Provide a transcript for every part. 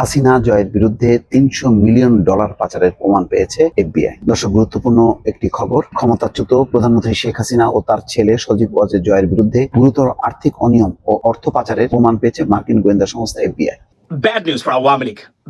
হাসিনা জয়ের বিরুদ্ধে তিনশো মিলিয়ন ডলার পাচারের প্রমাণ পেয়েছে এফবিআই দর্শক, গুরুত্বপূর্ণ একটি খবর, ক্ষমতাচ্যুত প্রধানমন্ত্রী শেখ হাসিনা ও তার ছেলে সজীব ওয়াজের জয়ের বিরুদ্ধে গুরুতর আর্থিক অনিয়ম ও অর্থ পাচারের প্রমাণ পেয়েছে মার্কিন গোয়েন্দা সংস্থা FBI bad news for.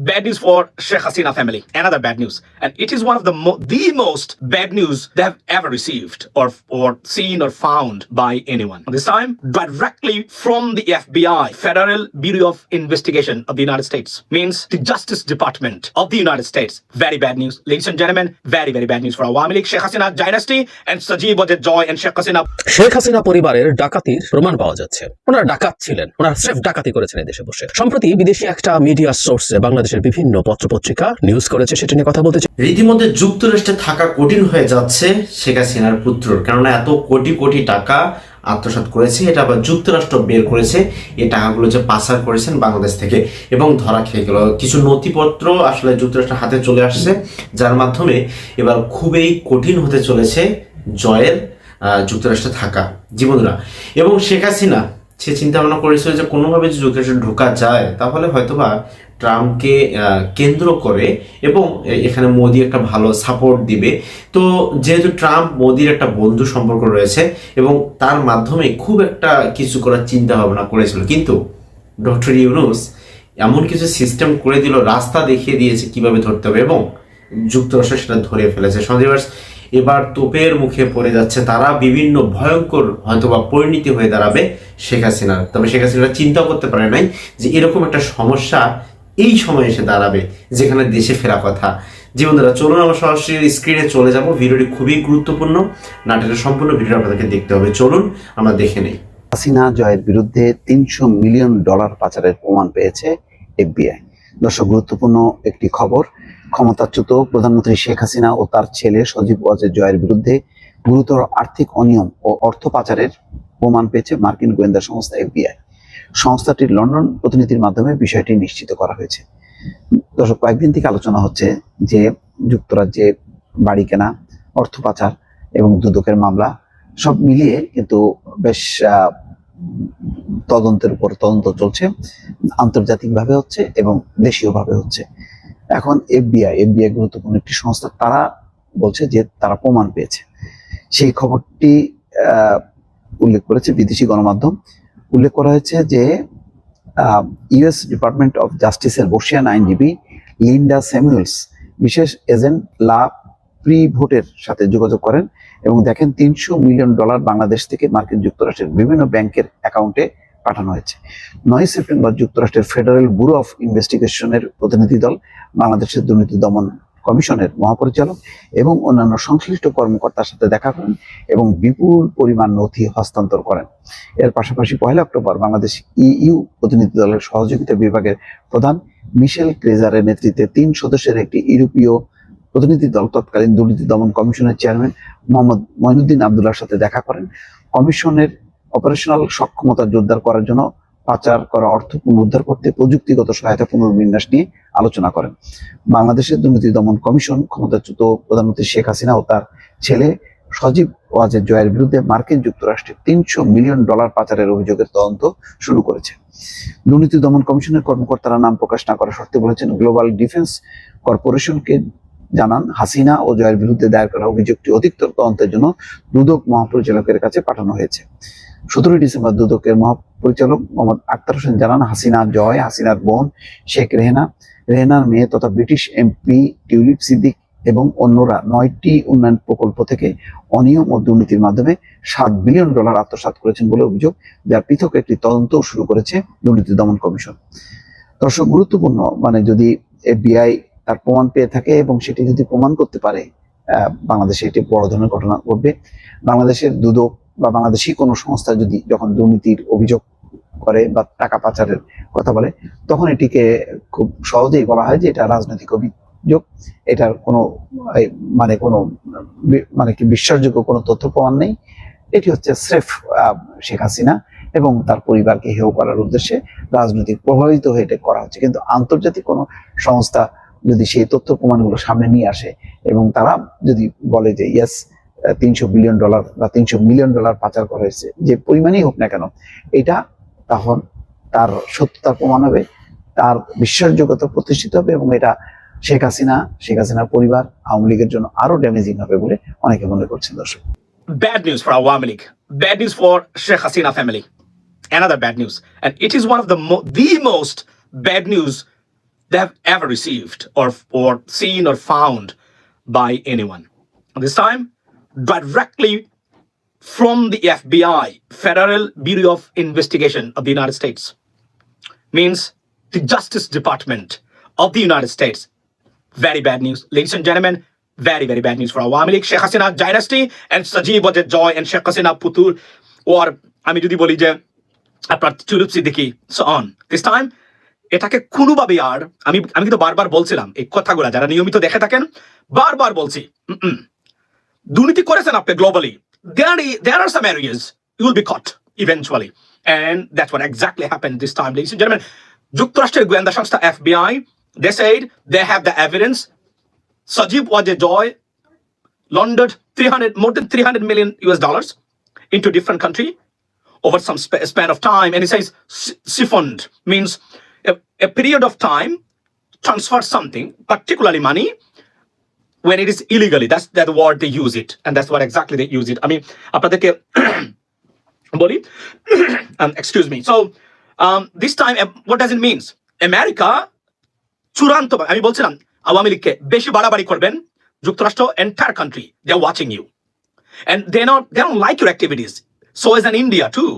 Bad news for Sheikh Hasina family. Another bad news. And it is one of the mo- the most bad news they have ever received or, or seen or found by anyone. This time, directly from the FBI, Federal Bureau of Investigation of the United States, means the Justice Department of the United States. Very bad news. Ladies and gentlemen, very, very bad news for Awami League, Sheikh Hasina dynasty, and Sajib Wajid Joy and Sheikh Hasina Sheikh Hasina পরিবারের ডাকাতির প্রমাণ পাওয়া যাচ্ছে ওনারা ডাকাত ছিলেন ওনারা স্রেফ ডাকাতি করেছেন দেশে বসে সম্প্রতি বিদেশি একটা মিডিয়া সোর্সে বাংলাদেশের বিভিন্ন পত্রপত্রিকা নিউজ করেছে, সেটা নিয়ে কথা বলতে চাই। রীতিমধ্যে যুক্তরাষ্ট্রে থাকা কঠিন হয়ে যাচ্ছে শেখ হাসিনার পুত্রর। কেননা এত কোটি কোটি টাকা আত্মসাৎ করেছে, এটা আবার যুক্তরাষ্ট্র বের করেছে, এই টাকাগুলো যে পাচার করেছেন বাংলাদেশ থেকে। এবং ধরা খেয়ে গেল, কিছু নথিপত্র আসলে যুক্তরাষ্ট্রের হাতে চলে আসছে, যার মাধ্যমে এবার খুবই কঠিন হতে চলেছে জয়ের যুক্তরাষ্ট্রে থাকা জীবনরা। এবং শেখ হাসিনা, সে চিন্তা ভাবনা করেছিল যে কোনোভাবে যদি যুক্তরাষ্ট্রে ঢোকা যায়, তাহলে হয়তোবা ট্রাম্পকে কেন্দ্র করে এবং এখানে মোদি একটা ভালো সাপোর্ট দিবে। তো যেহেতু ট্রাম্প মোদির একটা বন্ধু সম্পর্ক রয়েছে এবং তার মাধ্যমে খুব একটা কিছু করার চিন্তা ভাবনা করেছিল, কিন্তু ডক্টর ইউনুস এমন কিছু সিস্টেম করে দিল, রাস্তা দেখিয়ে দিয়েছে কীভাবে ধরতে হবে এবং যুক্তরাষ্ট্র সেটা ধরে ফেলেছে। সন্দেবাস এবার তোপের মুখে পড়ে যাচ্ছে, তারা বিভিন্ন ভয়ঙ্কর হয়তোবা পরিণতি হয়ে দাঁড়াবে শেখ হাসিনার। তবে শেখ হাসিনা চিন্তা করতে পারে নাই যে এরকম একটা সমস্যা এই সময় এসে দাঁড়াবে, যেখানে দেশে ফেরা কথা। জীবনধারা চলুন আমরা সরাসরি স্ক্রিনে চলে যাব। ভিডিওটি খুবই গুরুত্বপূর্ণ। নাটকের সম্পূর্ণ ভিডিও আপনাদেরকে দেখতে হবে। চলুন, আমরা দেখে নেই। হাসিনা জয়ের বিরুদ্ধে তিনশো মিলিয়ন ডলার পাচারের প্রমাণ পেয়েছে এফবিআই। দর্শক, গুরুত্বপূর্ণ একটি খবর। ক্ষমতাচ্যুত প্রধানমন্ত্রী শেখ হাসিনা ও তার ছেলে সজীব ওয়াজের জয়ের বিরুদ্ধে গুরুতর আর্থিক অনিয়ম ও অর্থ পাচারের প্রমাণ পেয়েছে মার্কিন গোয়েন্দা সংস্থা এফবিআই। সংস্থাটির লন্ডন প্রতিনিধির মাধ্যমে বিষয়টি নিশ্চিত করা হয়েছে। দর্শক, কয়েকদিন থেকে আলোচনা হচ্ছে যে যুক্তরাজ্যে বাড়ি কেনা, অর্থ পাচার এবং দুদকের মামলা সব মিলিয়ে কিন্তু বেশ তদন্তের উপর তদন্ত চলছে, আন্তর্জাতিকভাবে হচ্ছে এবং দেশীয়ভাবে হচ্ছে। এখন এফবিআই এফবিআই গুরুত্বপূর্ণ একটি সংস্থা, তারা বলছে যে তারা প্রমাণ পেয়েছে। সেই খবরটি উল্লেখ করেছে বিদেশি গণমাধ্যম। উল্লেখ করা হয়েছে যে ইউএস ডিপার্টমেন্ট অফ জাস্টিসের বর্ষিয়ান আইনজীবী লিন্ডা স্যামুয়েলস বিশেষ এজেন্ট লা প্রি ভোটের সাথে যোগাযোগ করেন এবং দেখেন তিনশো মিলিয়ন ডলার বাংলাদেশ থেকে মার্কিন যুক্তরাষ্ট্রের বিভিন্ন ব্যাংকের অ্যাকাউন্টে পাঠানো হয়েছে। নয় সেপ্টেম্বর যুক্তরাষ্ট্রের ফেডারেল ব্যুরো অফ ইনভেস্টিগেশনের প্রতিনিধি দল বাংলাদেশের দুর্নীতি দমন কমিশনের মহাপরিচালক এবং অন্যান্য সংশ্লিষ্ট কর্মকর্তার সাথে দেখা করেন এবং বিপুল পরিমাণ নথি হস্তান্তর করেন। এর পাশাপাশি পয়লা অক্টোবর বাংলাদেশ ইইউ প্রতিনিধি দলের সহযোগিতা বিভাগের প্রধান মিশেল ক্রেজারের নেতৃত্বে তিন সদস্যের একটি ইউরোপীয় প্রতিনিধি দল তৎকালীন দুর্নীতি দমন কমিশনের চেয়ারম্যান মোহাম্মদ মঈনুদ্দিন আবদুল্লার সাথে দেখা করেন। কমিশনের অপারেশনাল সক্ষমতা জোরদার করার জন্য পাচার করা অর্থ পুনরুদ্ধার করতে প্রযুক্তিগত সহায়তা পুনর্বিন্যাস নিয়ে আলোচনা করেন। বাংলাদেশের দুর্নীতি দমন কমিশন ক্ষমতাচ্যুত প্রধানমন্ত্রী শেখ হাসিনা ও তার ছেলে সজীব ওয়াজের জয়ের বিরুদ্ধে মার্কিন যুক্তরাষ্ট্রে তিনশো মিলিয়ন ডলার পাচারের অভিযোগের তদন্ত শুরু করেছে। দুর্নীতি দমন কমিশনের কর্মকর্তারা নাম প্রকাশ না করা সত্ত্বে বলেছেন, গ্লোবাল ডিফেন্স কর্পোরেশনকে জানান, হাসিনা ও জয়ের বিরুদ্ধে দায়ের করা অভিযোগটি অধিকতর তদন্তের জন্য দুদক মহাপরিচালকের কাছে পাঠানো হয়েছে। সতেরোই ডিসেম্বর দুদকের মহাপরিচালক মোহাম্মদ আক্তার হোসেন জানান, হাসিনা জয়, হাসিনার বোন শেখ রেহেনা, রেহেনার মেয়ে তথা ব্রিটিশ এমপি টিউলিপ সিদ্দিক এবং অন্যরা নয়টি উন্নয়ন প্রকল্প থেকে অনিয়ম ও দুর্নীতির মাধ্যমে সাত বিলিয়ন ডলার আত্মসাৎ করেছেন বলে অভিযোগ, যার পৃথক একটি তদন্ত শুরু করেছে দুর্নীতি দমন কমিশন। দর্শক, গুরুত্বপূর্ণ মানে যদি এফবিআই তার প্রমাণ পেয়ে থাকে এবং সেটি যদি প্রমাণ করতে পারে বাংলাদেশে এটি বড় ধরনের ঘটনা ঘটবে। বাংলাদেশের দুদক বা বাংলাদেশি কোনো সংস্থা যদি যখন দুর্নীতির অভিযোগ করে বা টাকা পাচারের কথা বলে, তখন এটিকে খুব সহজেই বলা হয় যে এটা রাজনৈতিক অভিযোগ। এটার কোনো মানে কোনো মানে কি বিশ্বাসযোগ্য কোনো তথ্য প্রমাণ নেই। এটি হচ্ছে স্রেফ শেখ হাসিনা এবং তার পরিবারকে হেয় করার উদ্দেশ্যে রাজনৈতিক প্রভাবিত হয়ে এটা করা হচ্ছে। কিন্তু আন্তর্জাতিক কোনো সংস্থা যদি সেই তথ্য প্রমাণগুলো সামনে নিয়ে আসে এবং তারা যদি বলে যে ইয়েস তিনশো বিলিয়ন ডলার বা তিনশো মিলিয়ন ডলার পাচার করা হয়েছে, যে পরিমাণেই হোক না কেন এটা তখন তার সত্যতার প্রমাণ হবে, তার বিশ্বাসযোগ্যতা প্রতিষ্ঠিত হবে এবং এটা শেখ হাসিনা, শেখ হাসিনার পরিবার আওয়ামী লীগের জন্য আরও ড্যামেজিং হবে বলে অনেকে মনে করছেন, দর্শক bad news for Awami League. Bad news for Sheikh Hasina family. Another bad news. And it is one of the mo- the most bad news they have ever received or, or seen or found by anyone. This time, directly from the FBI, Federal Bureau of Investigation of the United States, means the Justice Department of the United States very bad news. Ladies and gentlemen, very, very bad news for Awami League, Sheikh Hasina dynasty, and Sajib Wajid Joy and Sheikh Hasina Putul, or আমি যদি বলি যে আপনার চুরুপ Siddiqui so on this time এটাকে কোনোভাবে আর, আমি আমি কিন্তু বারবার বলছিলাম, এই কথাগুলা যারা নিয়মিত দেখে থাকেন, বারবার বলছি। দুর্নীতি করেছেন আপনি globally there there are some areas you will be caught eventually and that's what exactly happen this time যুক্তরাষ্ট্রের গোয়েন্দা সংস্থা দে have the evidence. Sajib Wajid Joy laundered 300 more than 300 million US dollars into different country over some sp- span of time. And says, si- siphoned means a, a period of time transfer something particularly money when it is illegally that's that word they use it and that's what exactly they use it i mean আপনাদেরকে বলি um, excuse me so um, this time uh, what does it means america চূড়ান্ত আমি বলছিলাম আওয়ামী লীগকে বেশি বাড়াবাড়ি করবেন যুক্তরাষ্ট্র entire country they are watching you and they not they don't like your activities so is an india too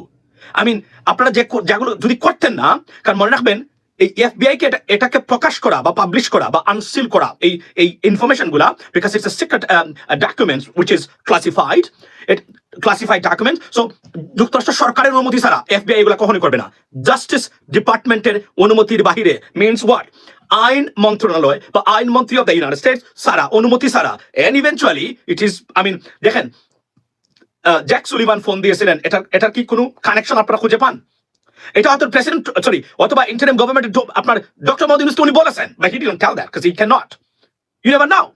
i mean আপনারা যে কর- যেগুলো যদি করতেন না কারণ মনে রাখবেন এই এফবিআই কে এটাকে প্রকাশ করা বা পাবলিশ করা বা আনসিল করা এই এই ইনফরমেশনগুলা because it's a secret documents which is classified classified document so যুক্তরাষ্ট্র সরকারের অনুমতি ছাড়া এফবিআই এগুলো কখনোই করবে না। জাস্টিস ডিপার্টমেন্টের অনুমতির বাহিরে মিনস হোয়াট আইন মন্ত্রণালয় বা আইন মন্ত্রী অফ দ্য ইউনাইটেড স্টেটস সারা অনুমতি সারা and eventually it is I mean দেখেন জ্যাক সুলিভান ফোন দিয়েছিলেন এটা এটার কি কোনো কানেকশন আপনারা খুঁজে পান? এটা হয়তো প্রেসিডেন্ট সরি অথবা ইন্টারিম গভর্নমেন্টের আপনার ডক্টর মোদী ইউনুস উনি বলেছেন but he didn't tell that cuz he can not you never know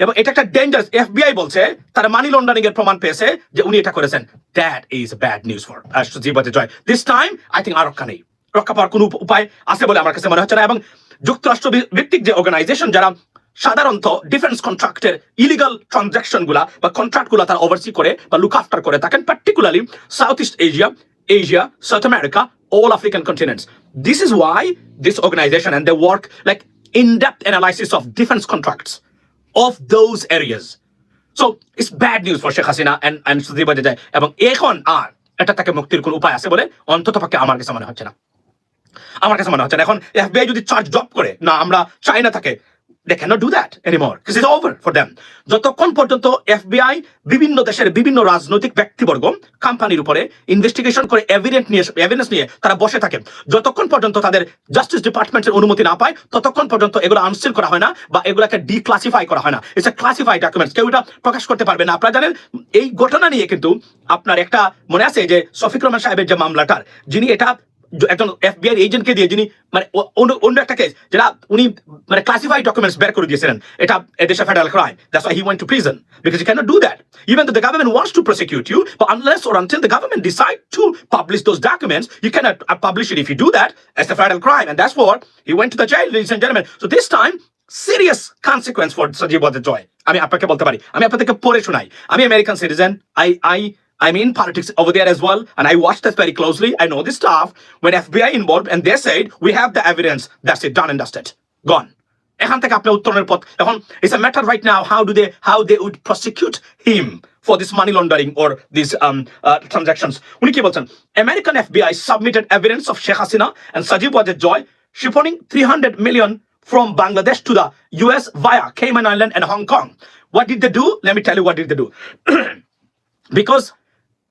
এবং এটা একটা ডেঞ্জারাস এফবিআই বলছে, তারা মানি লন্ডারিং এর প্রমাণ পেয়েছে যে উনি এটা করেছেন। That is bad news for Sajib Joy. This time I think আর রক্ষা নেই। রক্ষা পাওয়ার কোনো উপায় আছে বলে আমার কাছে মনে হচ্ছে না। এবং যুক্তরাষ্ট্র ভিত্তিক যে অর্গানাইজেশন যারা সাধারণত ডিফেন্স কন্ট্রাক্টের ইলিগাল ট্রানজাকশনগুলা বা কন্ট্রাক্টগুলা তারা ওভারসি করে বা লুক আফটার করে থাকেন particularly South East Asia Asia, South America, all African continents. This is why this organization and they work like in-depth analysis of defense contracts of those areas. So it's bad news for Sheikh Hasina and and Sudhir Bajaj এবং এখন আর এটা তাকে মুক্তির কোনো উপায় আছে বলে অন্তত পক্ষে আমার কাছে মনে হচ্ছে না আমার কাছে মনে হচ্ছে না এখন এফবিআই যদি চার্জ ড্রপ করে না আমরা চাই না থাকে they cannot do that anymore because it's over for them. যতক্ষণ পর্যন্ত এফবিআই বিভিন্ন দেশের বিভিন্ন রাজনৈতিক ব্যক্তিবর্গ কোম্পানির উপরে ইনভেস্টিগেশন করে এভিডেন্স নিয়ে এভিডেন্স নিয়ে তারা বসে থাকে, যতক্ষণ পর্যন্ত তাদের জাস্টিস ডিপার্টমেন্টের অনুমতি না পায়, ততক্ষণ পর্যন্ত এগুলো আনসিল করা হয় না বা এগুলোকে ডিক্লাসিফাই করা হয় না। ইটস এ ক্লাসিফাইড ডকুমেন্টস কেউ এটা প্রকাশ করতে পারবে না। আপনারা জানেন, এই ঘটনা নিয়ে কিন্তু আপনার একটা মনে আছে যে শফিক রহমান সাহেবের যে মামলাটার, যিনি এটা একজন এফবিআই এজেন্টকে দিয়ে যিনি মানে অন্য একটা কেস যেটা উনি মানে ক্লাসিফাইড ডকুমেন্টস বের করে দিয়েছিলেন, এটা এদেশে federal crime that's why he went to prison because you can't do that even the government wants to prosecute you but unless or until the government decide to publish those documents you can't publish it if you do that federal crime, and that's what he went to the jail, ladies and gentlemen. So this time, serious consequence for Sajib Wajid Joy আমি আপনাকে বলতে পারি, আমি আপনাদেরকে পড়ে শোনাই। আমি American citizen I I I'm in politics over there as well, and I watched this very closely. I know this stuff. When FBI involved, and they said we have the evidence. That's it, done and dusted, gone. এখান থেকে আপনার উত্তরণের পথ এখন it's a matter right now how do they how they would prosecute him for this money laundering or these um, uh, transactions উনি কি বলছেন American FBI submitted evidence of Sheikh Hasina and Sajib Wajid Joy shifting 300 million from Bangladesh to the US via Cayman Island and Hong Kong what did they do let me tell you what did they do because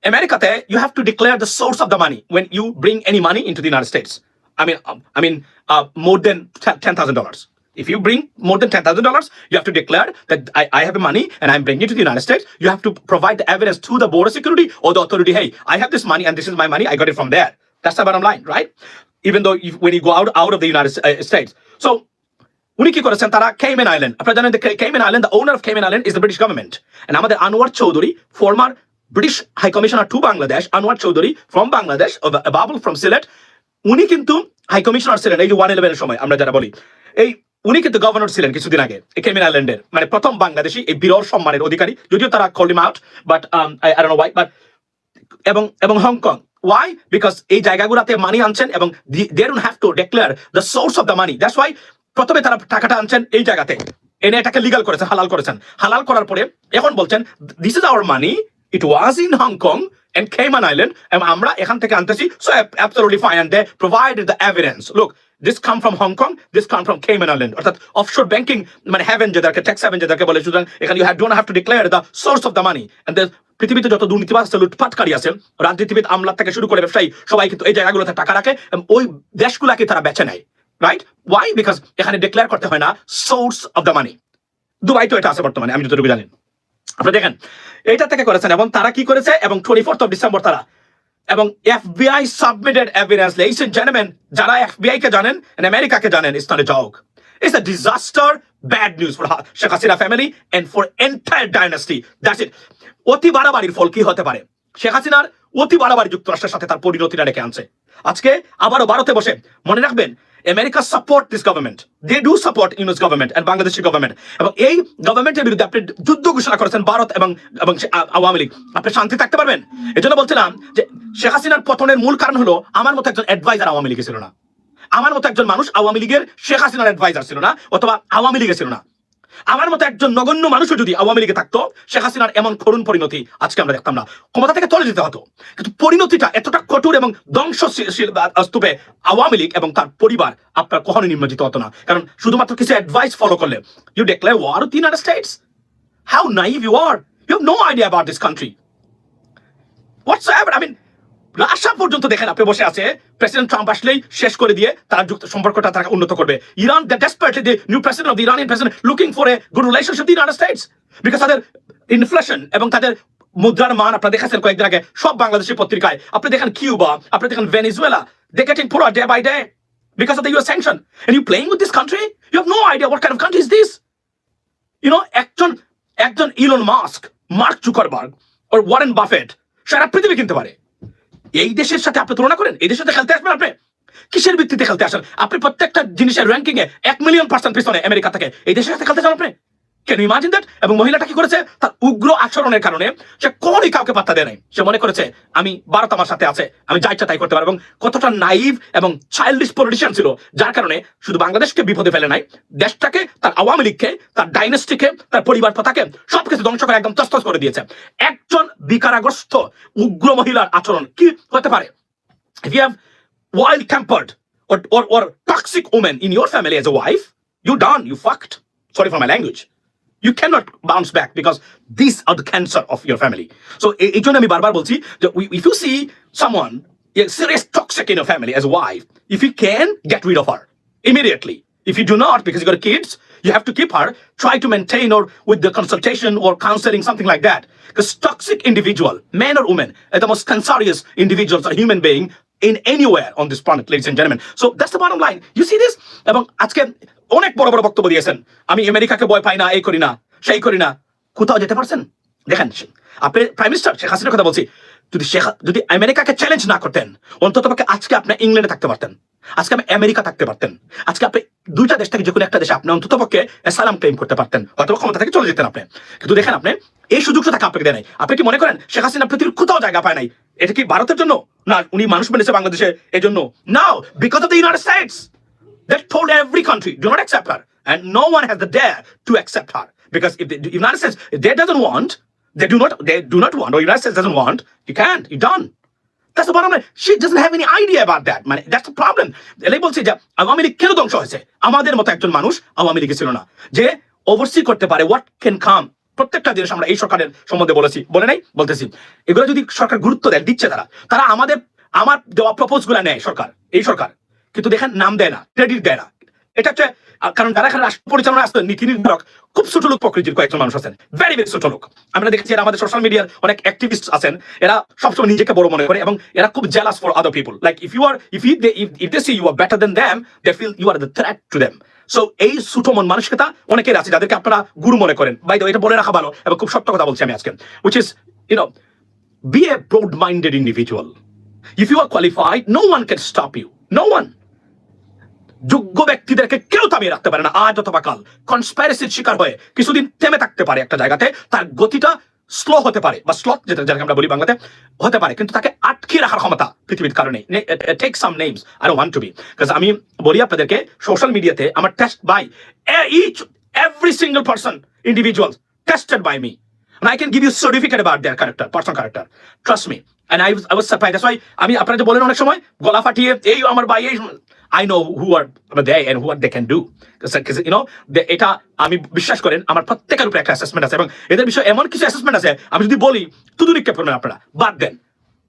America, you have to declare the source of the money when you bring any money into the United States. I mean, um, I mean, uh, more than ten thousand dollars. If you bring more than ten thousand dollars, you have to declare that I, I have money and I'm bringing it to the United States. You have to provide the evidence to the border security or the authority. Hey, I have this money and this is my money. I got it from there. That's the bottom line, right? Even though if, when you go out out of the United uh, States, so উনি কি করেছেন তারা Cayman island আপনারা জানেন Cayman island the owner of Cayman island is the British government and আমাদের Anwar Chowdhury former British high commissioner to Bangladesh Anwar Chowdhury from Bangladesh Babul from Sylhet উনি কিন্তু high commissioner ছিলেন, এই যে ওয়ান ইলেভেনের সময়, আমরা যারা বলি। এই উনি কিন্তু গভর্নর ছিলেন কিছুদিন আগে কেমিন আইল্যান্ডের মানে প্রথম বাংলাদেশি, এই বিরল সম্মানের অধিকারী। যদিও তারা call him out but I know why but এবং এবং হংকং ওয়াই বিকজ এই জায়গাগুলোতে মানি আনছেন এবং they don't have to declare the source of the money that's why প্রথমে তারা টাকাটা আনছেন এই জায়গাতে। এনে এটাকে লিগাল করেছেন, হালাল করেছেন। হালাল করার পরে এখন বলছেন this is our money it was in Hong Kong and Cayman Island এবং আমরা এখান থেকে আনতেছি। So ab- absolutely fine, and they provided the evidence look, this come from Hong Kong, this come from Cayman Island অর্থাৎ offshore banking মানে haven যেটাকে tax haven যেটাকে বলে। সুতরাং এখানে you don't have to declare the source of the money and the পৃথিবীতে যত দুর্নীতিবাজ আছে, লুটপাটকারী আছে, রাজনীতিবিদ আমলা থেকে শুরু করে ব্যবসায়ী, সবাই কিন্তু এই জায়গাগুলোতে টাকা রাখে এবং ওই দেশগুলাকে তারা বেছে নেয়। রাইট ওয়াই বিকজ এখানে ডিক্লেয়ার করতে হয় না source of the money Dubai তো এটা আছে বর্তমানে, আমি যতটুকু জানি। আপনি দেখেন, এইটা থেকে করেছেন এবং তারা কি করেছে? এবং টোয়েন্টি ফোর্থ অফ ডিসেম্বর তারা। এবং FBI submitted evidence and gentleman যারা এফবিআই কে জানেন আমেরিকাকে জানেন it's not a joke it's a disaster bad news for Sheikh Hasina family and for entire dynasty that's it অতি বাড়াবাড়ির ফল কি হতে পারে? শেখ হাসিনার অতি বাড়াবাড়ি যুক্তরাষ্ট্রের সাথে তার পরিণতিটা রেখে আনছে। আজকে আবারও ভারতে বসে মনে রাখবেন America support this government they do support Yunus government and Bangladeshi government এবং এই গভর্নমেন্টের বিরুদ্ধে আপনি যুদ্ধ ঘোষণা করেছেন ভারত এবং এবং আওয়ামী লীগ। আপনি শান্তি থাকতে পারবেন। এই জন্য বলছিলাম যে শেখ হাসিনার পতনের মূল কারণ হলো আমার মতো একজন অ্যাডভাইজার আওয়ামী লীগে ছিল না। আমার মতো একজন মানুষ আওয়ামী লীগের শেখ হাসিনার অ্যাডভাইজার ছিল না অথবা আওয়ামী লীগে ছিল না। আমার মতো একজন নগণ্য মানুষও যদি আওয়ামী লীগে থাকতো, শেখ হাসিনার এমন করুণ পরিণতি আজকে আমরা দেখতাম না। ক্ষমতা থেকে চলে যেতে হতো। কিন্তু পরিণতিটা এতটা কঠোর এবং ধ্বংসশীল স্তূপে আওয়ামী লীগ এবং তার পরিবার আপনার কখনো নিম্নজিত হতো না। কারণ শুধুমাত্র কিছু অ্যাডভাইস ফলো করলে you declare war with United States how naive you are you have no idea about this country what's I mean Russia পর্যন্ত দেখেন আপনি বসে আছে প্রেসিডেন্ট ট্রাম্প আসলেই শেষ করে দিয়ে তারা যুক্ত সম্পর্কটা তারা উন্নত করবে Iran the desperately the new president of the Iranian president looking for a good relationship the United States because তাদের ইনফ্লেশন এবং তাদের মুদ্রার মান আপনারা দেখেছেন কয়েকদিন আগে সব বাংলাদেশি পত্রিকায় আপনি দেখেন কিউবা আপনি দেখেন ভেনিজুয়েলা দে গেটিং পুরো day by day because of the US sanction. And you playing with this country? You have no idea what kind of country is this. You know, একজন একজন Elon Musk Mark Zuckerberg or Warren Buffett সারা পৃথিবী কিনতে পারে এই দেশের সাথে আপনি তুলনা করেন? এই দেশের সাথে খেলতে আসবেন আপনি? কিসের ভিত্তিতে খেলতে আসেন? আপনি প্রত্যেকটা জিনিসের র্যাঙ্কিং এ এক মিলিয়ন পার্সেন্ট পিছনে আমেরিকা থেকে। এই দেশের সাথে খেলতে চান আপনি? কেন ইমাজিন দ্যাট এবং মহিলাটা কি করেছে? তার উগ্র আচরণের কারণে সে কোনই কাউকে পাত্তা দেয় নাই। সে মনে করেছে আমি ভারত আমার সাথে আছে আমি যা ইচ্ছা তাই করতে পারব। এবং কতটা নাইভ এবং চাইল্ডিশ পলিটিশিয়ান ছিল যার কারণে শুধু বাংলাদেশকে বিপদে ফেলে নাই দেশটাকে তার আওয়ামী লীগকে তার ডাইনেস্টিকে তার পরিবার প্রথাকে সবকিছু ধ্বংস করে একদম তস্তস করে দিয়েছে। একজন বিকারাগ্রস্ত উগ্র মহিলার আচরণ কি হতে পারে? If you have wild tempered or, or, or toxic woman in your family as you fucked. Sorry for my. You cannot bounce back because these are the cancer of your family. So এই এই জন্য আমি বারবার বলছি যে we- if you see someone yeah, serious toxic in your family as a wife, if you can, get rid of her immediately. If you do not, because you got kids, you have to keep her, try to maintain or with the consultation or counseling, something like that. Because toxic individual, man or woman, are the most cancerous individuals or human being in anywhere on this planet, ladies and gentlemen. So that's the bottom line. You see this? এবং আজকে অনেক বড় বড় বক্তব্য দিয়েছেন। আমি আমেরিকাকে ভয় পাই না, এই করি না, সেই করি না। কোথাও যেতে পারছেন? দেখেন, আপনি প্রাইম মিনিস্টার শেখ হাসিনার কথা বলছি। যদি শেখ যদি আমেরিকাকে চ্যালেঞ্জ না করতেন, অন্তত পক্ষে আজকে আপনি ইংল্যান্ডে থাকতে পারতেন। আজকে আপনি আমেরিকা থাকতে পারতেন। আজকে আপনি দুইটা দেশ থেকে যে কোনো একটা দেশে আপনি অন্তত পক্ষে সালাম ক্লেম করতে পারতেন হয়তো ক্ষমতা থেকে চলে যেতেন আপনি। কিন্তু দেখেন আপনি, এই সুযোগটা থাকে আপনাকে দেয় নাই। আপনি কি মনে করেন, শেখ হাসিনা পৃথিবীর কোথাও জায়গা পায় নাই? এটা কি ভারতের জন্য? না, উনি মানুষ মেনেছে বাংলাদেশে এই জন্য now because of the United States that told every country do not accept her and no one has the dare to accept her because if the united states if they doesn't want they do not they do not want or united states doesn't want you can't you're done that's the bottom line she doesn't have any idea about that মানে that's the problem এলাই বলছে যে আওয়ামী লীগ কেন ধ্বংস হয়েছে আমাদের মতো একজন মানুষ আওয়ামী লীগে ছিল না যে ওভারসি করতে পারে হোয়াট ক্যান কাম প্রত্যেকটা জিনিস আমরা এই সরকারের সম্বন্ধে বলেছি বলে নাই বলতেছি এগুলো যদি সরকার গুরুত্ব দেয় দিচ্ছে তারা তারা আমাদের আমার দেওয়া প্রপোজগুলা নেয় সরকার এই সরকার কিন্তু দেখেন নাম দেয় না ক্রেডিট দেয় না। এটা হচ্ছে কারণ যারা এখানে রাষ্ট্র পরিচালনা আসতেন নীতি নির্ধারক খুব ছোট লোক প্রকৃতির কয়েকজন মানুষ আছেন ভেরি ভেরি ছোট লোক। আমরা দেখেছি আমাদের সোশ্যাল মিডিয়ার অনেক অ্যাক্টিভিস্ট আছেন এরা সবসময় নিজেকে বড় মনে করে এবং এরা খুব jealous for other people like if you are if you if they see you are better than them they feel you are the threat to them so এই সুঠমন মানসিকতা অনেকের আছে যাদেরকে আপনারা গুরু মনে করেন। বাই এটা বলে রাখা ভালো এবং খুব সত্য কথা বলছি আমি আজকে। Which is you know be a broad minded individual if you are qualified, no one can stop you. No one যোগ্য ব্যক্তিদেরকে কেউ থামিয়ে রাখতে পারে না। আজ অথবা কাল কনস্পাইরেসির শিকার হয়ে কিছুদিন থেমে থাকতে পারে একটা জায়গাতে। তার গতিটা স্লো হতে পারে বা স্লট যেটা যেটাকে আমরা বলি বাংলাতে হতে পারে। কিন্তু তাকে আটকে রাখার ক্ষমতা পৃথিবীর কারণে। Take some names I want to be because আমি বলি আপনাদেরকে সোশ্যাল মিডিয়াতে আমার test by each every single person individual tested by me And I can give you certificate about their character, character. Trust me. I was, I was surprised. That's why আমি আপনারা যে বলেন অনেক সময় গলা ফাটিয়ে এই আমার এই I know who are they and who are they can do you know এটা আমি বিশ্বাস করেন আমার প্রত্যেকের উপরে একটা অ্যাসেসমেন্ট আছে এবং এদের বিষয়ে এমন কিছু অ্যাসেসমেন্ট আছে আমি যদি বলি তুদু নিক্ষেপ করবেন আপনারা বাদ দেন।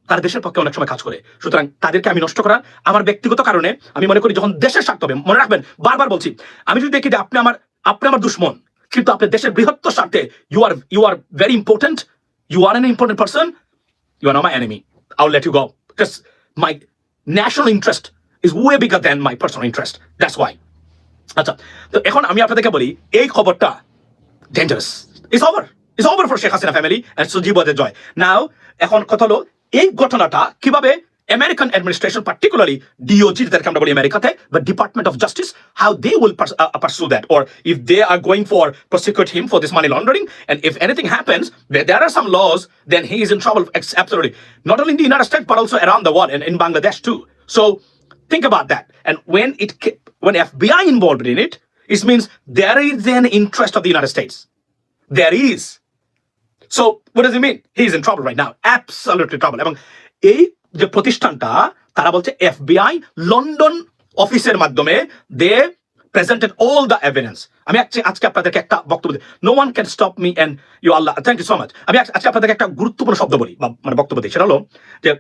তারা দেশের পক্ষে অনেক সময় কাজ করে। সুতরাং তাদেরকে আমি নষ্ট করার আমার ব্যক্তিগত কারণে আমি মনে করি যখন দেশের স্বার্থ হবে মনে রাখবেন বারবার বলছি আমি যদি দেখি যে আপনি আমার আপনি আমার দুশ্মন কিন্তু আপনি দেশের বৃহত্তর স্বার্থে you are you are very important you are an important person you are not my enemy. I'll let you go. Because my national interest is way bigger than my personal interest that's why আচ্ছা তো এখন আমি আপনাদেরকে বলি, এই খবরটা dangerous is over is over for Sheikh Hasina family and Sajeeb Joy now এখন কথা হলো, এই ঘটনাটা কীভাবে American administration, particularly DOJ, that come America, but Department of Justice, how they will pers uh, uh, pursue that, or if they are going for prosecute him for this money laundering, and if anything happens, where there are some laws, then he is in trouble. Absolutely, not only in the United States but also around the world and in Bangladesh too. So think about that. And when it when FBI involved in it, it means there is an interest of the United States. There is. So what does it mean? He's in trouble right now. Absolutely trouble. I mean, যে প্রতিষ্ঠানটা, তারা বলছে FBI London অফিসের মাধ্যমে they presented all the evidence. আমি আজকে- আপনাদেরকে একটা বক্তব্য no one can stop me and you Allah. Thank you so much আমি আজকে আপনাদেরকে একটা গুরুত্বপূর্ণ শব্দ বলি মানে বক্তব্য দিই। সেটা হলো যে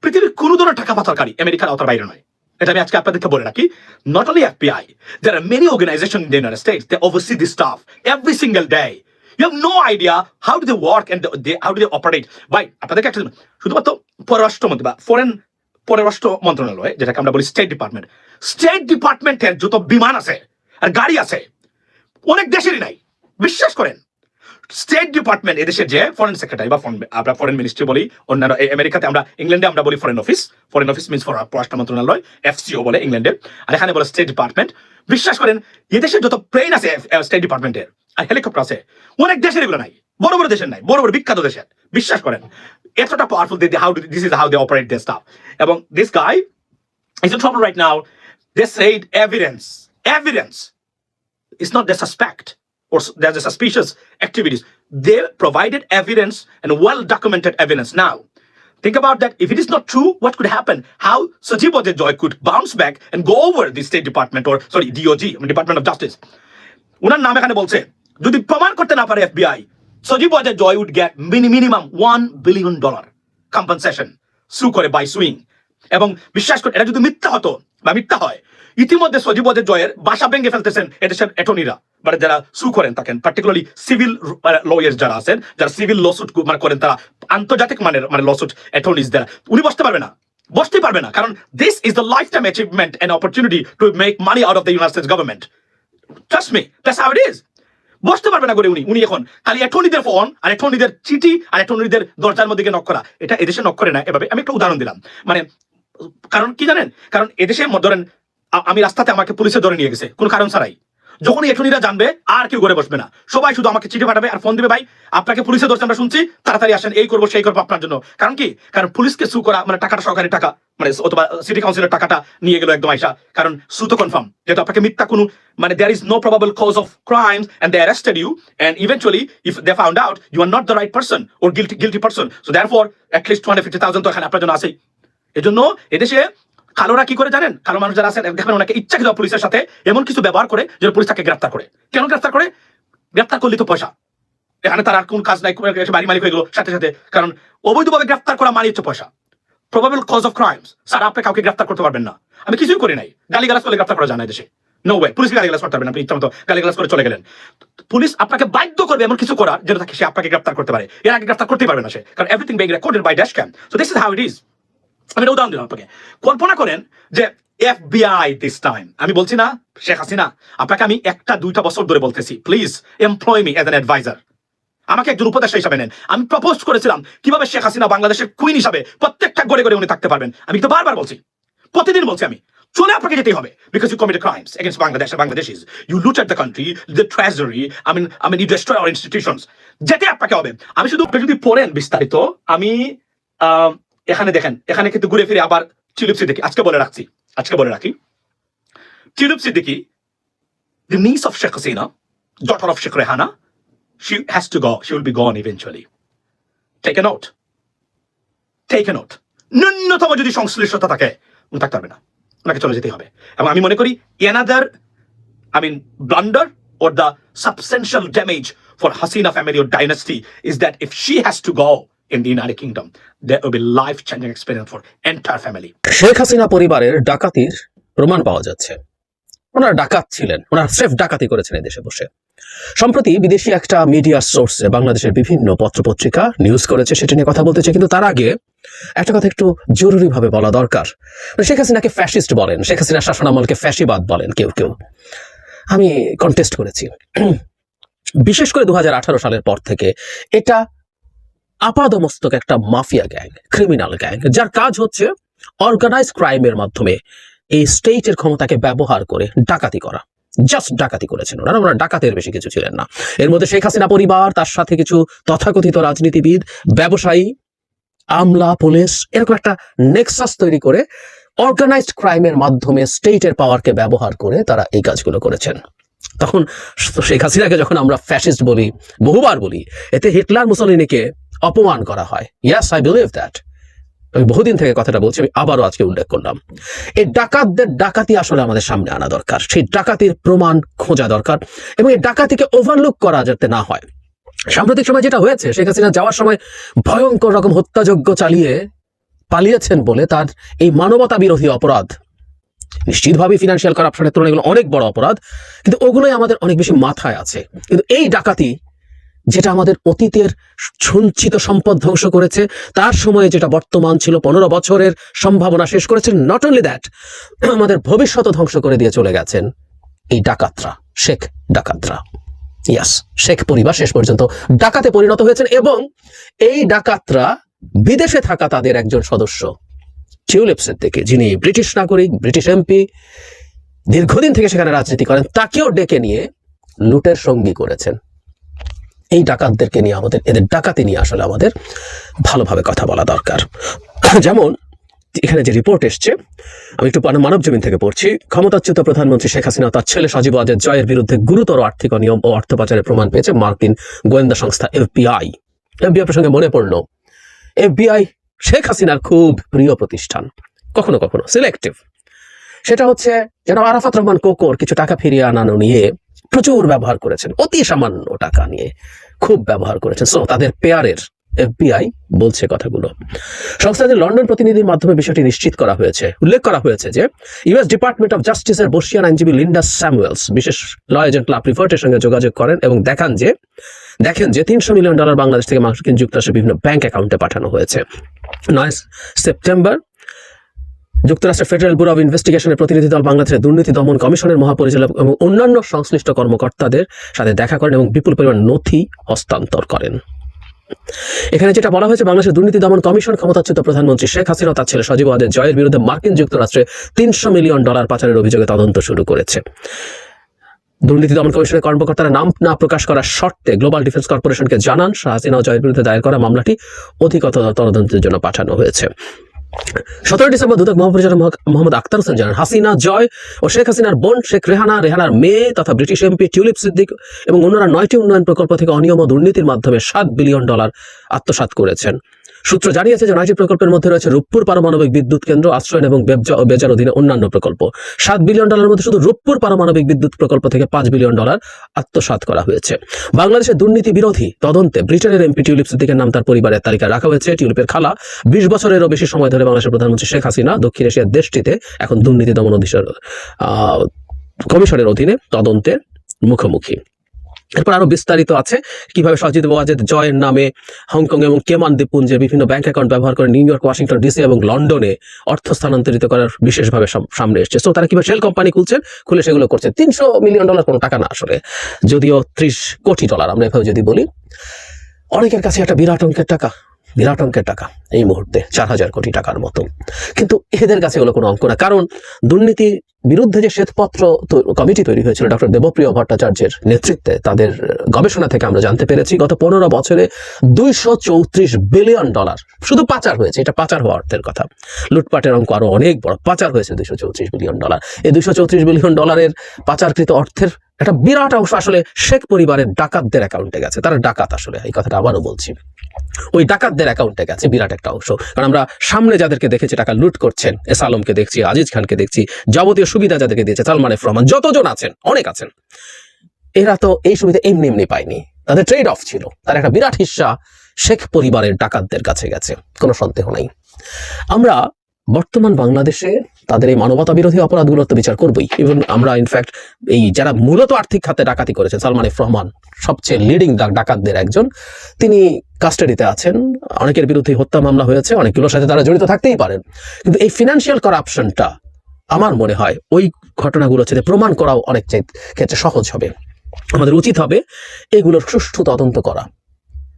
পৃথিবীর কোন ধরনের টাকা পাচারকারী আমেরিকার আওতার বাইরে নয়। এটা আমি আজকে আপনাদেরকে বলে রাখি। Not only FBI there are many organization in the United States they oversee this stuff every single day you have no idea how do they work and how do they operate ভাই আপনাদেরকে একটা শুধুমাত্র পররাষ্ট্রমন্ত্রী বা foreign পররাষ্ট্র মন্ত্রণালয়, যেটাকে আমরা বলি স্টেট ডিপার্টমেন্ট স্টেট ডিপার্টমেন্টের যত বিমান আছে আর গাড়ি আছে, অনেক দেশেরই নাই। বিশ্বাস করেন স্টেট ডিপার্টমেন্ট এদেশের যে ফরেন সেক্রেটারি বা আমরা ফরেন মিনিস্ট্রি বলি, অন্যান্য আমেরিকাতে আমরা ইংল্যান্ডে আমরা বলি foreign office foreign office means পররাষ্ট্র মন্ত্রণালয় এফসিও বলে ইংল্যান্ডে। আর এখানে বলে স্টেট ডিপার্টমেন্ট বিশ্বাস করেন, এদেশের যত প্লেন আছে স্টেট ডিপার্টমেন্টের আর হেলিকপ্টার আছে অনেক দেশের এগুলো নাই বড় বড় দেশের নাই বড় বড় বিখ্যাত দেশের বিশ্বাস করেন এতটা powerful how this is how they operate they stuff এবং this guy is in trouble right now. They said evidence, evidence. It's not the suspect or there's a suspicious activities. They provided evidence and well documented evidence. Now, think about that. If it is not true, what could happen? How Sajib Joy could bounce back and go over the State Department or sorry, DOG, Department of Justice. উনার নাম এখানে বলছে যদি প্রমাণ করতে না পারে FBI, Sajeeb ওয়াজের Joy would get minimum one billion dollar compensation sue করে বাই সুইং এবং বিশ্বাস করে, এটা যদি মিথ্যা হতো বা মিথ্যা হয়, ইতিমধ্যে সজীব ওয়াজের জয়ের বাসা ভেঙে ফেলতেছেন এদেশের অ্যাটর্নিরা মানে যারা সু করেন থাকেন পার্টিকুলারলি সিভিল লয়ার যারা আছেন, যারা সিভিল লসুট মানে করেন, তারা আন্তর্জাতিক মানের মানে লসুট অ্যাটর্নিস যারা উনি বসতে পারবে না। বসতে পারবে না। কারণ this is the lifetime achievement and opportunity to make money out of the United government trust me that's how it is বসতে পারবে না করে উনি উনি এখন। খালি অ্যাটর্নিদের ফোন আর অ্যাটর্নিদের চিঠি আর অ্যাটর্নিদের দরজার মধ্যে নক করা। এটা এদেশে নক করে না, এভাবে আমি একটা উদাহরণ দিলাম। মানে কারণ কি জানেন? কারণ এদেশে ধরেন আমি রাস্তাতে আমাকে পুলিশে ধরে নিয়ে গেছে, কোনো কারণ ছাড়াই। যখন এটুনিরা জানবে, আর কেউ ঘরে বসবে না। সবাই শুধু আমাকে চিঠি পাঠাবে আর ফোন দিবে, ভাই, আপনাকে পুলিশে ধরছে, আমরা শুনছি, তাড়াতাড়ি আসেন, এই করব, সেই করব আপনার জন্য। কারণ কি? কারণ পুলিশকে সু করা মানে টাকাটা সরকারি টাকা মানে অথবা সিটি কাউন্সিলের টাকাটা নিয়ে গেল একদম আইসা। কারণ সু তো কনফার্ম যেহেতু আপনাকে মিথ্যা কোনো মানে there is no probable cause of crimes and they arrested you and eventually if they found out you are not the right person or guilty guilty person so therefore at least two hundred fifty thousand তো এখানে আপনার জন্য আসেই এজন্য এদেশে কালোরা কি করে জানেন? কালো মানুষ যারা আছেন দেখবেন ওনাকে ইচ্ছাকৃত পুলিশের সাথে এমন কিছু ব্যবহার করে যেন পুলিশ তাকে গ্রেফতার করে। কেন গ্রেফতার করে? গ্রেফতার করলে তো পয়সা। এখানে তার আর কোন কাজ নাই বাড়ি মালিক হয়ে গেলো, সাথে সাথে। কারণ অবৈধভাবে গ্রেফতার করা মানে হচ্ছে পয়সা। Probable cause of crimes sir, আপনি কাউকে গ্রেফতার করতে পারবেন না। আমি কিছুই করি নাই। গালি গালাজ করে গ্রেফতার করা যায় না দেশে। নো ওয়ে পুলিশ গালি গালাজ করতে পারবেন আপনি ইচ্ছা মতো গালি গালাজ করে চলে গেলেন। পুলিশ আপনাকে বাধ্য করবে এমন কিছু করার যেটা তাকে সে আপনাকে গ্রেফতার করতে পারে। এর আগে গ্রেফতার করতে পারবে না সে। কারণ everything being recorded by dash cam so this is how it is আমি উদাহরণ দিলাম আপনাকে। কল্পনা করেন যে এফবিআই দিস টাইম আমি বলছি না, শেখ হাসিনা, আপনাকে আমি একটা, দুইটা বছর ধরে বলতেছি please employ me as an advisor আমাকে একজন উপদেষ্টা হিসাবে নেন। আমি প্রপোজ করেছিলাম কীভাবে শেখ হাসিনা বাংলাদেশের কুইন হিসাবে প্রত্যেকটা গড়ে গড়ে উনি থাকতে পারবেন। আমি তো বারবার বলছি, প্রতিদিন বলছি আমি, চলে আপনাকে যেতে হবে because you committed crimes against Bangladesh Bangladeshis you looted the country the treasury I mean I mean you destroy our institutions যেতে আপনাকে হবে। আমি শুধু যদি পড়েন বিস্তারিত, আমি এখানে দেখেন এখানে কিন্তু ঘুরে ফিরে আবার চিলুপ সিদ্দিকি আজকে বলে রাখছি আজকে বলে রাখি চিলুপ Siddiqui the niece of Sheikh Hasina, daughter of Sheikh Rehana, she has to go. She will be gone eventually. Take a note. Take a note. ন্যূনতম যদি সংশ্লিষ্টতা থাকে থাকতে পারবে না ওনাকে চলে যেতে হবে এবং আমি মনে করি another I mean blunder or the substantial damage for Hasina family or dynasty is that if she has to go in the United Kingdom, there will be life-changing experience for entire family. Sheikh Hasina পরিবারের ডাকাতির প্রমাণ পাওয়া যাচ্ছে। ওনারা ডাকাত ছিলেন। ওনারা স্রেফ ডাকাতি করেছেন দেশে বসে। সম্প্রতি বিদেশি একটা মিডিয়া সোর্সে বাংলাদেশের বিভিন্ন পত্রপত্রিকা নিউজ করেছে সেটা নিয়ে কথা বলতেছে। কিন্তু তার আগে একটা কথা একটু জরুরিভাবে বলা দরকার। শেখ হাসিনাকে ফ্যাসিস্ট বলেন শেখ হাসিনার শাসনামলকে ফ্যাসিবাদ বলেন কেউ কেউ। আমি কন্টেস্ট করেছি। বিশেষ করে দু হাজার আঠারো সালের পর থেকে এটা আপাদমস্তক একটা মাফিয়া গ্যাং, ক্রিমিনাল গ্যাং, যার কাজ হচ্ছে অর্গানাইজ ক্রাইমের মাধ্যমে এই স্টেটের ক্ষমতাকে ব্যবহার করে ডাকাতি করা। জাস্ট ডাকাতি করেছেন ওনারা ওনারা ডাকাতের বেশি কিছু ছিলেন না। এর মধ্যে শেখ হাসিনা পরিবার, তার সাথে কিছু তথাকথিত রাজনীতিবিদ, ব্যবসায়ী, আমলা, পুলিশ, এরকম একটা নেক্সাস তৈরি করে অর্গানাইজড ক্রাইমের মাধ্যমে স্টেটের পাওয়ারকে ব্যবহার করে তারা এই কাজগুলো করেছেন। তখন শেখ হাসিনাকে যখন আমরা ফ্যাসিস্ট বলি, বহুবার বলি, এতে হিটলার মুসলিনীকে অপমান করা হয়। ইয়াস আই বিলিভ দ্যাট আমি বহুদিন থেকে কথাটা বলছি, আমি আবারও আজকে উল্লেখ করলাম। এই ডাকাতদের ডাকাতি আসলে আমাদের সামনে আনা দরকার। সেই ডাকাতির প্রমাণ খোঁজা দরকার এবং এই ডাকাতিকে ওভারলুক করা যাতে না হয়। সাম্প্রতিক সময় যেটা হয়েছে, শেখ হাসিনা যাওয়ার সময় ভয়ঙ্কর রকম হত্যাযজ্ঞ চালিয়ে পালিয়েছেন বলে তার এই মানবতা বিরোধী অপরাধ নিশ্চিতভাবে ফিনান্সিয়াল কারাপশনের তুলনায় এগুলো অনেক বড় অপরাধ, কিন্তু ওগুলোই আমাদের অনেক বেশি মাথায় আছে। কিন্তু এই ডাকাতি, যেটা আমাদের অতীতের সঞ্চিত সম্পদ ধ্বংস করেছে, তার সময়ে যেটা বর্তমান ছিল পনেরো বছরের সম্ভাবনা শেষ করেছেন নট অনলি দ্যাট আমাদের ভবিষ্যৎ ধ্বংস করে দিয়ে চলে গেছেন এই ডাকাতরা, শেখ ডাকাতরা। ইয়াস শেখ পরিবার শেষ পর্যন্ত ডাকাতে পরিণত হয়েছেন এবং এই ডাকাতরা বিদেশে থাকা তাদের একজন সদস্য। টিউলিপসের থেকে যিনি ব্রিটিশ নাগরিক ব্রিটিশ এমপি দীর্ঘদিন থেকে সেখানে রাজনীতি করেন, তাকেও ডেকে নিয়ে লুটের সঙ্গী করেছেন। এই ডাকাতদেরকে নিয়ে আমাদের, এদের ডাকাতি নিয়ে আসলে আমাদের ভালোভাবে কথা বলা দরকার। যেমন, এখানে যে রিপোর্ট এসছে, আমি একটু মানব জমিন থেকে পড়ছি। ক্ষমতাচ্যুত প্রধানমন্ত্রী শেখ হাসিনা, তার ছেলে সজীব ওয়াজেদ জয়ের বিরুদ্ধে গুরুতর আর্থিক অনিয়ম ও অর্থ পাচারের প্রমাণ পেয়েছে মার্কিন গোয়েন্দা সংস্থা এফবিআই। এফবিআই প্রসঙ্গে মনে পড়ল, এফবিআই শেখ হাসিনার খুব প্রিয় প্রতিষ্ঠান। কখনো কখনো সিলেক্টিভ সেটা হচ্ছে যেন আরাফাত রহমান কোকর কিছু টাকা ফিরিয়ে আনানো নিয়ে প্রচুর ব্যবহার করেছেন। অতি সামান্য টাকা নিয়ে খুব ব্যবহার করেছেন। সো তাদের পেয়ারের এফবিআই বলছে কথাগুলো। সংস্থাটির লন্ডন প্রতিনিধির মাধ্যমে বিষয়টি নিশ্চিত করা হয়েছে, উল্লেখ করা হয়েছে যে ইউএস ডিপার্টমেন্ট অফ জাস্টিসের বর্ষিয়ান আইনজীবী লিন্ডা স্যামুয়েলস বিশেষ ল এজেন্ট ক্লাব রিপোর্টের সঙ্গে যোগাযোগ করেন এবং দেখান যে দেখেন যে তিনশো মিলিয়ন ডলার বাংলাদেশ থেকে মার্কিন যুক্তরাষ্ট্রের বিভিন্ন ব্যাংক অ্যাকাউন্টে পাঠানো হয়েছে। নয় সেপ্টেম্বর, যুক্তরাষ্ট্রের ফেডারেল ব্যুরো অব ইনভেস্টিগেশনের প্রতিনিধি দল বাংলাদেশের দুর্নীতি দমন কমিশনের মহাপরিচালক এবং অন্যান্য সংশ্লিষ্ট কর্মকর্তাদের সাথে দেখা করেন এবং বিপুল পরিমাণ নথি হস্তান্তর করেন। এখানে যেটা বলা হয়েছে, বাংলাদেশের দুর্নীতি দমন কমিশন ক্ষমতাচ্যুত প্রধানমন্ত্রী শেখ হাসিনা তার ছেলে সজীব জয়ের বিরুদ্ধে মার্কিন যুক্তরাষ্ট্রে তিনশো মিলিয়ন ডলার পাচারের অভিযোগে তদন্ত শুরু করেছে। দুর্নীতি দমন কমিশনের কর্মকর্তারা নাম না প্রকাশ করার শর্তে গ্লোবাল ডিফেন্স কর্পোরেশনকে জানান। শাহ হাসিনা জয়ের বিরুদ্ধে দায়ের করা মামলাটি অধিকতর তদন্তের জন্য পাঠানো হয়েছে। সতেরো ডিসেম্বর দুদক মহাপরিচালক মহ- মোহাম্মদ আক্তার হোসেন জানান, হাসিনা জয় ও শেখ হাসিনার বোন শেখ রেহানা, রেহানার মেয়ে তথা ব্রিটিশ এমপি টিউলিপ সিদ্দিক এবং অন্যরা নয়টি উন্নয়ন প্রকল্প থেকে অনিয়ম ও দুর্নীতির মাধ্যমে সাত বিলিয়ন ডলার আত্মসাৎ করেছেন। সূত্র জানিয়েছে যে নয়টি প্রকল্পের মধ্যে রয়েছে রূপপুর পারমাণবিক বিদ্যুৎ কেন্দ্র আশ্রয়ন এবং বেবজা ও বেজার অধীনে অন্যান্য প্রকল্প। সাত বিলিয়ন ডলারের মধ্যে শুধু রূপপুর পারমাণবিক বিদ্যুৎ প্রকল্প থেকে পাঁচ বিলিয়ন ডলার আত্মসাৎ করা হয়েছে। বাংলাদেশের দুর্নীতি বিরোধী তদন্তে ব্রিটেনের এমপি টিউলিপ সিদ্দিকের নাম তার পরিবারের তালিকায় রাখা হয়েছে। টিউলিপের খালা বিশ বছরেরও বেশি সময় ধরে বাংলাদেশের প্রধানমন্ত্রী শেখ হাসিনা দক্ষিণ এশিয়ার দেশটিতে এখন দুর্নীতি দমন আহ, কমিশনের অধীনে তদন্তের মুখোমুখি। এরপর আরও বিস্তারিত আছে কীভাবে সজিদ ওয়াজেদ জয়ের নামে হংকং এবং কেমান দ্বীপপুঞ্জে বিভিন্ন ব্যাংক অ্যাকাউন্ট ব্যবহার করে নিউ ইয়র্ক, ওয়াশিংটন, ডিসি এবং লন্ডনে অর্থ স্থানান্তরিত করার বিশেষভাবে সাম- সামনে এসছে। সো তারা কীভাবে শেল কোম্পানি খুলছেন খুলে সেগুলো করছে। তিনশো মিলিয়ন ডলার কোনো টাকা না আসলে, যদিও ত্রিশ কোটি ডলার আমরা এভাবে যদি বলি। অনেকের কাছে একটা বিরাট অঙ্কের টাকা, বিরাট অঙ্কের টাকা এই মুহূর্তে চার হাজার কোটি টাকার মতো। কিন্তু এদের কাছে হলো কোনো অঙ্ক না। কারণ দুর্নীতি বিরুদ্ধে যে শ্বেতপত্র কমিটি তৈরি হয়েছিল ডক্টর দেবপ্রিয় ভট্টাচার্যের নেতৃত্বে, তাদের গবেষণা থেকে আমরা জানতে পেরেছি, গত পনেরো বছরে দুইশো চৌত্রিশ বিলিয়ন ডলার, শুধু পাচার হয়েছে, এটা পাচার হওয়া অর্থের কথা। লুটপাটের অঙ্ক আরও অনেক বড়, পাচার হয়েছে দুইশো চৌত্রিশ বিলিয়ন ডলার। এই দুইশো চৌত্রিশ বিলিয়ন ডলারের পাচারকৃত অর্থের একটা বিরাট অংশ আসলে শেখ পরিবারের ডাকাতদের অ্যাকাউন্টে গেছে। তারা ডাকাত আসলে, এই কথাটা আবারও বলছি। ওই ডাকাতদের অ্যাকাউন্টে গেছে বিরাট একটা অংশ। কারণ আমরা সামনে যাদেরকে দেখেছি, টাকা লুট করছেন, এস আলমকে দেখছি, আজিজ খানকে দেখছি, যাবতীয় সুবিধা যাদেরকে দিয়েছে, সালমান রহমান, যতজন আছেন, অনেক আছেন। এরা তো এই সুবিধা এমনি এমনি পায়নি। তাদের ট্রেড অফ ছিল। তার একটা বিরাট হিস্সা শেখ পরিবারের ডাকাতদের কাছে গেছে। কোনো সন্দেহ নাই। আমরা বর্তমান বাংলাদেশে তাদের এই মানবতা বিরোধী অপরাধগুলোর তো বিচার করবই। ইভেন আমরা ইনফ্যাক্ট এই যারা মূলত আর্থিক খাতে ডাকাতি করেছে, সালমান এফ রহমান, সবচেয়ে লিডিং ডাকাতদের একজন, তিনি কাস্টাডিতে আছেন, অনেকের বিরুদ্ধে হত্যা মামলা হয়েছে, অনেকগুলোর সাথে তারা জড়িত থাকতেই পারেন। কিন্তু এই ফিনান্সিয়াল করাপশনটা আমার মনে হয় ওই ঘটনাগুলো হচ্ছে প্রমাণ করাও অনেক ক্ষেত্রে সহজ হবে। আমাদের উচিত হবে এগুলোর সুষ্ঠু তদন্ত করা।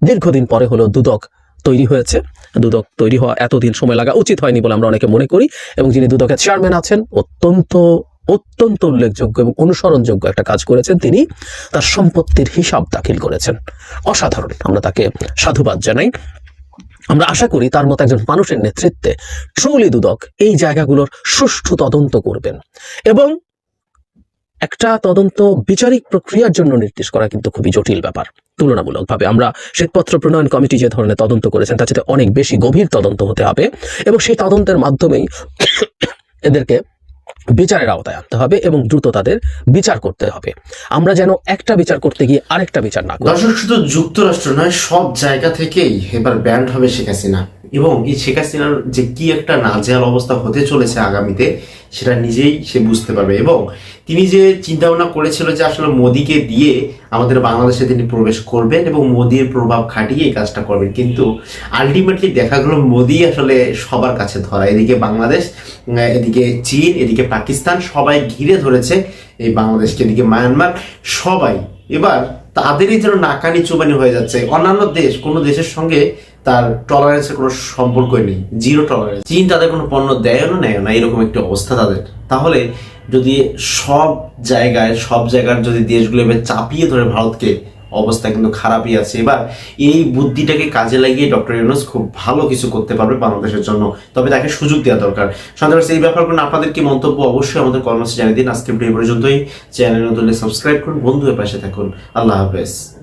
দীর্ঘদিন পরে হলো দুদক তৈরি হয়েছে। দুদক তৈরি হওয়া এতদিন সময় লাগা উচিত হয়নি বলে আমরা অনেকে মনে করি এবং যিনি দুদকের চেয়ারম্যান আছেন, অত্যন্ত অত্যন্ত উল্লেখযোগ্য এবং অনুসরণযোগ্য একটা কাজ করেছেন তিনি। তার সম্পত্তির হিসাব দাখিল করেছেন। অসাধারণ। আমরা তাকে সাধুবাদ জানাই। আমরা আশা করি তার মতো একজন মানুষের নেতৃত্বে ট্রুলি দুদক এই জায়গাগুলোর সুষ্ঠু তদন্ত করবেন এবং একটা তদন্ত বিচারিক প্রক্রিয়ার জন্য নির্দেশ করা কিন্তু খুবই জটিল ব্যাপার। তুলনামূলকভাবে। আমরা শ্বেতপত্র প্রণয়ন কমিটি যে ধরনের তদন্ত করেছেন, তার সাথে অনেক বেশি গভীর তদন্ত হতে হবে এবং সেই তদন্তের মাধ্যমেই এদেরকে বিচারের আওতায় আনতে হবে এবং দ্রুত তাদের বিচার করতে হবে। আমরা যেন একটা বিচার করতে গিয়ে আরেকটা বিচার না দর্শক, শুধু যুক্তরাষ্ট্র নয়, সব জায়গা থেকেই এবার ব্যান্ড হবে শেখ হাসিনা। এবং এই শেখ হাসিনার যে কি একটা নাজেহাল অবস্থা হতে চলেছে আগামীতে, সেটা নিজেই সে বুঝতে পারবে এবং তিনি যে চিন্তা ভাবনা করেছিল যে আসলে মোদিকে দিয়ে আমাদের বাংলাদেশে তিনি প্রবেশ করবেন এবং মোদির প্রভাব খাটিয়ে এই কাজটা করবেন। কিন্তু আলটিমেটলি দেখা গেল মোদি আসলে সবার কাছে ধরা। এদিকে বাংলাদেশ এদিকে চীন, এদিকে পাকিস্তান সবাই ঘিরে ধরেছে এই বাংলাদেশকে। এদিকে মায়ানমার সবাই। এবার তাদেরই যেন নাকানি চুবানি হয়ে যাচ্ছে। অন্যান্য দেশ, কোনো দেশের সঙ্গে তার টলারেন্সের কোনো সম্পর্কই নেই জিরো টলারেন্স চীন তাদের কোনো পণ্য দেয় না নেয় না, এরকম একটি অবস্থা তাদের। তাহলে যদি সব জায়গায়, সব জায়গার যদি দেশগুলো এবার চাপিয়ে ধরে ভারতকে অবস্থা কিন্তু খারাপই আছে। এবার এই বুদ্ধিটাকে কাজে লাগিয়ে ডক্টর ইউনুস খুব ভালো কিছু করতে পারবে বাংলাদেশের জন্য। তবে তাকে সুযোগ দেওয়া দরকার। সন্ধ্যা এই ব্যাপারগুলো আপনাদের কি মন্তব্য অবশ্যই আমাদের কর্মসূচি জানিয়ে দিন। আজকে ভিডিও পর্যন্তই। চ্যানেল নতুন সাবস্ক্রাইব করুন। বন্ধুদের পাশে থাকুন। আল্লাহ হাফেজ।